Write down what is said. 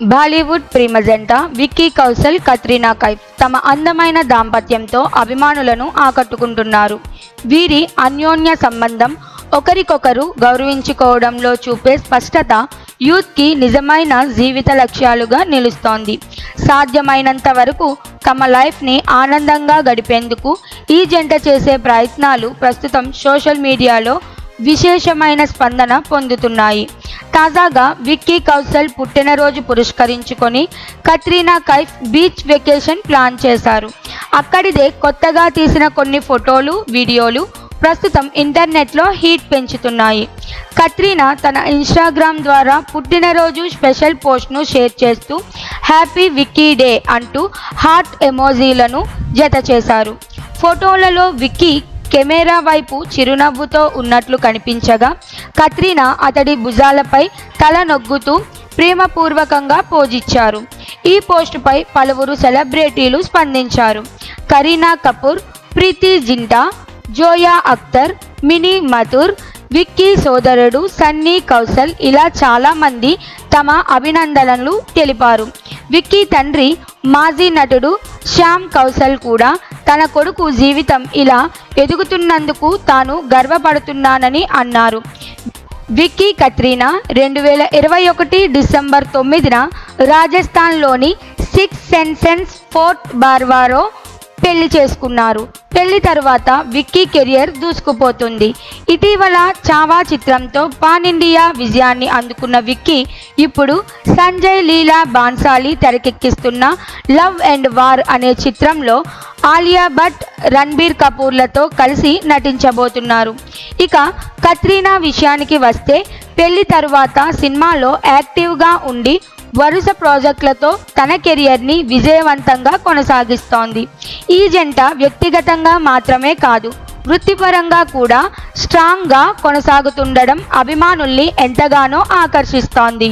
బాలీవుడ్ ప్రిమజెంటా విక్కీ కౌశల్ కత్రీనా కైఫ్ తమ అందమైన దాంపత్యంతో అభిమానులను ఆకట్టుకుంటున్నారు. వీరి అన్యోన్య సంబంధం ఒకరికొకరు గౌరవించుకోవడంలో చూపే స్పష్టత యూత్కి నిజమైన జీవిత లక్ష్యాలుగా నిలుస్తోంది. సాధ్యమైనంత వరకు తమ లైఫ్ని ఆనందంగా గడిపేందుకు ఈ జంట చేసే ప్రయత్నాలు ప్రస్తుతం సోషల్ మీడియాలో విశేషమైన స్పందన పొందుతున్నాయి. తాజాగా విక్కీ కౌశల్ పుట్టినరోజు పురస్కరించుకొని Katrina Kaif beach vacation plan చేశారు. అక్కడిదే కొత్తగా తీసిన కొన్ని ఫోటోలు వీడియోలు ప్రస్తుతం ఇంటర్నెట్లో హీట్ పెంచుతున్నాయి. కత్రీనా తన ఇన్స్టాగ్రామ్ ద్వారా పుట్టినరోజు స్పెషల్ పోస్ట్ను షేర్ చేస్తూ హ్యాపీ విక్కీ డే అంటూ హార్ట్ ఎమోజీలను జత చేశారు ఫోటోలలో విక్కీ కెమెరా వైపు చిరునవ్వుతో ఉన్నట్లు కనిపించగా కత్రినా అతడి భుజాలపై తల నొగ్గుతూ ప్రేమపూర్వకంగా పోజిచ్చారు. ఈ పోస్టుపై పలువురు సెలబ్రిటీలు స్పందించారు. కరీనా కపూర్ ప్రీతి జింటా జోయా అఖ్తర్ మినీ మథుర్ విక్కీ సోదరుడు సన్నీ కౌశల్ ఇలా చాలామంది తమ అభినందనలు తెలిపారు. విక్కీ తండ్రి మాజీ నటుడు శ్యామ్ కౌశల్ కూడా తన కొడుకు జీవితం ఇలా ఎదుగుతున్నందుకు తాను గర్వపడుతున్నానని అన్నారు. విక్కీ కత్రీనా రెండు వేల ఇరవై ఒకటి డిసెంబర్ తొమ్మిదిన రాజస్థాన్లోని సిక్స్ సెన్సెన్స్ ఫోర్ట్ బార్వారో పెళ్ళి చేసుకున్నారు. పెళ్ళి తర్వాత విక్కీ కెరియర్ దూసుకుపోతుంది. ఇటీవల చావా చిత్రంతో పాన్ ఇండియా విజయాన్ని అందుకున్న విక్కీ ఇప్పుడు సంజయ్ లీలా బాన్సాలి తెరకెక్కిస్తున్న లవ్ అండ్ వార్ అనే చిత్రంలో ఆలియా భట్ రణ్బీర్ కపూర్లతో కలిసి నటించబోతున్నారు. ఇక కత్రీనా విషయానికి వస్తే పెళ్ళి తరువాత సినిమాలో యాక్టివ్గా ఉండి వరుస ప్రాజెక్టులతో తన కెరియర్ని విజయవంతంగా కొనసాగిస్తోంది. ఈ జంట వ్యక్తిగతంగా మాత్రమే కాదు వృత్తిపరంగా కూడా స్ట్రాంగ్గా కొనసాగుతుండడం అభిమానుల్ని ఎంతగానో ఆకర్షిస్తోంది.